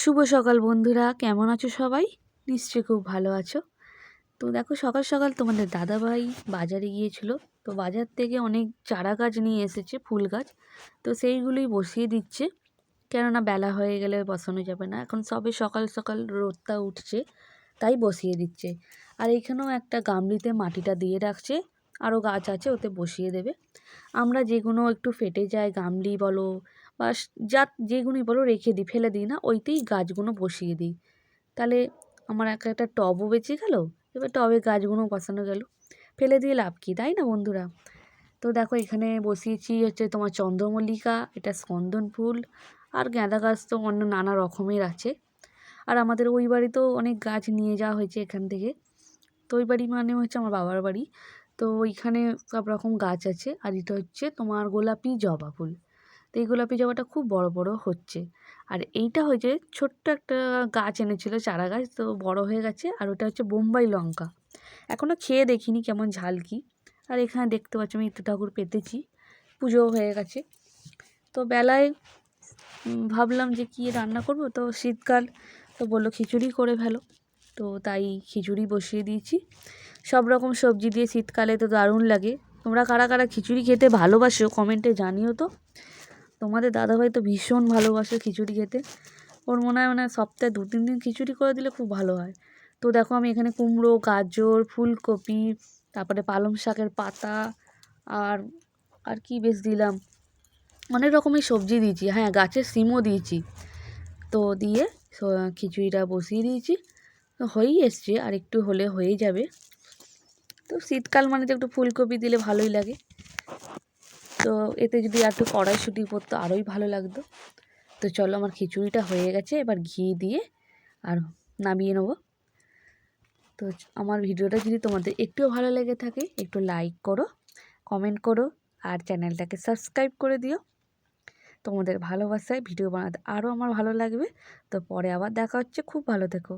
শুভ সকাল বন্ধুরা, কেমন আছো সবাই? নিশ্চয়ই খুব ভালো আছো। তো দেখো, সকাল সকাল তোমাদের দাদাভাই বাজারে গিয়েছিল। তো বাজার থেকে অনেক চারা গাছ নিয়ে এসেছে, ফুল গাছ। তো সেইগুলোই বসিয়ে দিচ্ছে। কেননা বেলা হয়ে গেলে বসানো যাবে না। এখন সবে সকাল সকাল রোদটা উঠছে, তাই বসিয়ে দিচ্ছে। আর এখানেও একটা গামলিতে মাটিটা দিয়ে রাখছে। আরও গাছ আছে, ওতে বসিয়ে দেবে। আমরা যে কোনো একটু ফেটে যায়, গামলি বলো বা যা যেগুলোই বলো রেখে দিই, ফেলে দিই না, ওইতেই গাছগুলো বসিয়ে দিই। তাহলে আমার এক একটা টবও বেঁচে গেল, এবার টবে গাছগুলো বসানো গেল। ফেলে দিয়ে লাভ কী, তাই না বন্ধুরা? তো দেখো এখানে বসিয়েছি হচ্ছে তোমার চন্দ্রমল্লিকা, এটা স্কন্দন ফুল, আর গাঁদা গাছ তো অন্য নানা রকমের আছে। আর আমাদের ওই বাড়িতেও অনেক গাছ নিয়ে যাওয়া হয়েছে এখান থেকে। তো ওই বাড়ি মানে হচ্ছে আমার বাবার বাড়ি। তো ওইখানে সব রকম গাছ আছে, আর এটা হচ্ছে তোমার গোলাপি জবা ফুল। তো এই গোলাপি জবাটা খুব বড় বড় হচ্ছে। আর এইটা হয়েছে ছোট্ট একটা গাছ এনেছিল, চারা গাছ, তো বড় হয়ে গেছে। আর ওটা হচ্ছে বোম্বাই লঙ্কা। এখনও খেয়ে দেখিনি কেমন ঝাল কি। আর এখানে দেখতে পাচ্ছি আমি ইটু ঠাকুর পেতেছি পুজো হয়ে গেছে। তো বেলায় ভাবলাম যে কী রান্না করব, তো শীতকাল, তো বলল খিচুড়ি করে ফেলো। তো তাই খিচুড়ি বসিয়ে দিয়েছি। সব রকম সবজি দিয়ে শীতকালে তো দারুণ লাগে। তোমরা কারা কারা খিচুড়ি খেতে ভালোবাসো, কমেন্টে জানিও তো। তোমাদের দাদাভাই তো ভীষণ ভালোবাসে খিচুড়ি খেতে। ওর মনে হয় মানে সপ্তাহে দু তিন দিন খিচুড়ি করে দিলে খুব ভালো হয়। তো দেখো আমি এখানে কুমড়ো, গাজর, ফুলকপি, তারপরে পালং শাকের পাতা আর আর কি বেশ দিলাম। অনেক রকমের সবজি দিয়েছি। হ্যাঁ গাছের সিমও দিয়েছি। তো দিয়ে খিচুড়িটা বসিয়ে দিয়েছি। তো হয়েই এসছে। আর একটু হলে হয়ে যাবে। তো শীতকাল মানে তো একটু ফুলকপি দিলে ভালোই লাগে। তো এতে যদি একটু কড়াইশুঁটি পড়তো আরোই ভালো লাগতো। তো চলো আমার খিচুড়িটা হয়ে গেছে, এবার ঘি দিয়ে আর নামিয়ে নেব। তো আমার ভিডিওটা যদি তোমাদের একটুও ভালো লেগে থাকে, একটু লাইক করো কমেন্ট করো, আর চ্যানেলটাকে সাবস্ক্রাইব করে দিও। তোমাদের ভালোবাসায় ভিডিও বানাতে আরও আমার ভালো লাগবে। তো পরে আবার দেখা হচ্ছে, খুব ভালো থেকো।